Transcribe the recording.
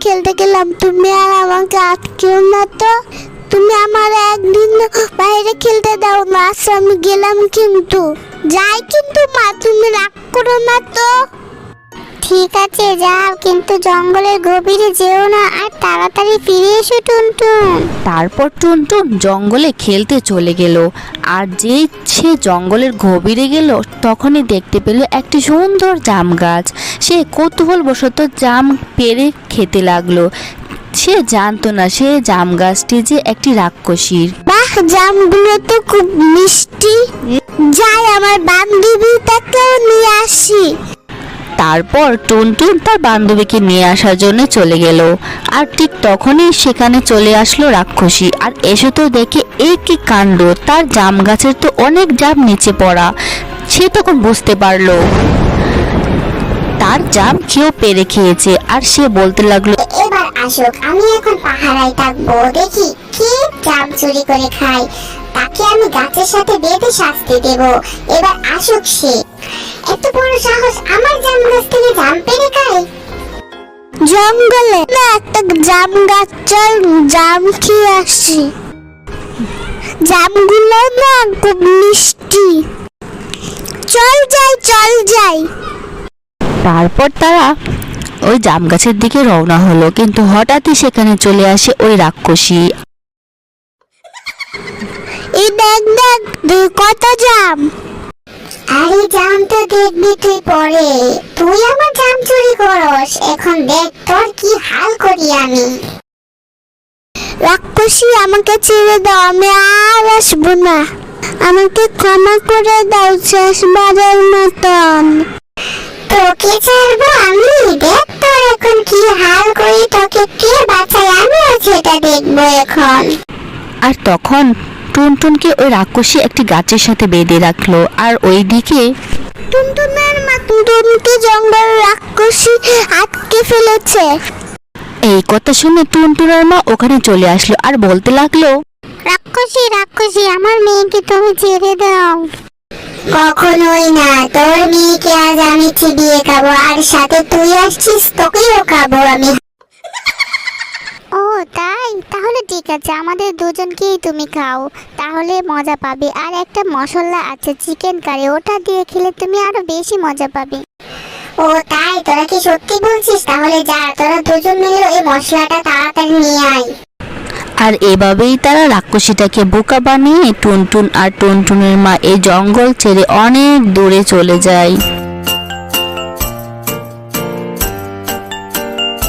খেলতে গেলাম। তুমি আর আমাকে আটকেও না তো। তুমি আমার একদিন বাইরে খেলতে দাও না আমি গেলাম কিন্তু। যাই কিন্তু মা, তুমি রাগ করো না তো। ঠিক আছে যাও কিন্তু জঙ্গলের গভীরে যেও না আর তাড়াতাড়ি ফিরে এসো টুনটুন। তারপর টুনটুন জঙ্গলে খেলতে চলে গেল। আর যেই সে জঙ্গলের গভীরে গেল তখনই দেখতে পেল একটি সুন্দর জাম গাছ। সে কৌতূহলবশত জাম পেরে খেতে লাগল। সে জানতো না সে জাম গাছটি যে একটি রাক্ষসীর। বাহ জামগুলো তো খুব মিষ্টি। যাই আমার বান্ধবীটাকেও নিয়ে আসি। তারপর টুনটুন তার বান্ধবীকে নিয়ে আসার জন্য চলে গেল। আর ঠিক তখনই সেখানে চলে আসলো রাক্ষসী। আর এসে তো দেখে এ কি কাণ্ড, তার জাম গাছের তো অনেক জাম নিচে পড়া। সে তখন বুঝতে পারল। তার জাম কেউ পেরে খেয়েছে। আর সে বলতে লাগল, এবার আসুক, আমি এখন পাহারায় থাকব। দেখি কে জাম চুরি করে খায়। তাকে আমি গাছের সাথে বেঁধে শাস্তি দেব। এবার আসুক সে। এত বড় সাহস আমার জাম গাছ থেকে জাম পেরে খায় জঙ্গলে না একটা জাম গাছ চল জাম খেয়ে আসি। জামগুলো না খুব মিষ্টি। চল যাই চল যাই। তারপর তারা ওই জাম গাছের দিকে রওনা হলো কিন্তু হঠাৎই সেখানে চলে আসে ওই রাক্ষসী। এই দেখ দেখ দুই কত জাম। আরে জাম তো দেখবি তুই পরে। তুই আমার জাম চুরি করস। এখন দেখ তোর কি হাল করি আমি। রাক্ষসী আমাকে ছেড়ে দাও আমি আর আসব না। আমাকে ক্ষমা করে দাও শেষবারের মতন। তোকে ছাড়বো আমি? দেখ তোর এখন কি হাল করি তোকে কে বাঁচায়? আমিও সেটা দেখব এখন। আর তখন টুনটুনকে ওই রাক্ষসী একটি গাছের সাথে বেঁধে রাখল। আর ওইদিকে টুনটুনের মা টুনটুনকে জঙ্গল রাক্ষসী আটকে ফেলেছে। এই কথা শুনে টুনটুনের মা ওখানে চলে আসলো আর বলতে লাগল রাক্ষসী রাক্ষসী আমার মেয়েকে তুমি ছেড়ে দাও। কখনোই না তোর মেয়েকে আজ আমি চিবিয়ে খাব আর সাথে তুই আসছিস তোকেও খাব আমি। তাই? তাহলে ঠিক আছে আমাদের দুজনকেই তুমি খাও। তাহলে মজা পাবে। আর একটা মশলা আছে চিকেন কারি। ওটা দিয়ে খেলে তুমি আরও বেশি মজা পাবে। ও তাই? তোরা কি সত্যি বলছিস? তাহলে যা তোরা দুজন মিলে এই মশলাটা তাড়াতাড়ি নিয়ে আয়। আর এভাবেই তারা রাক্ষসীটাকে বোকা বানিয়ে টুনটুন আর টুনটুনের মা এই জঙ্গল ছেড়ে অনেক দূরে চলে যায়।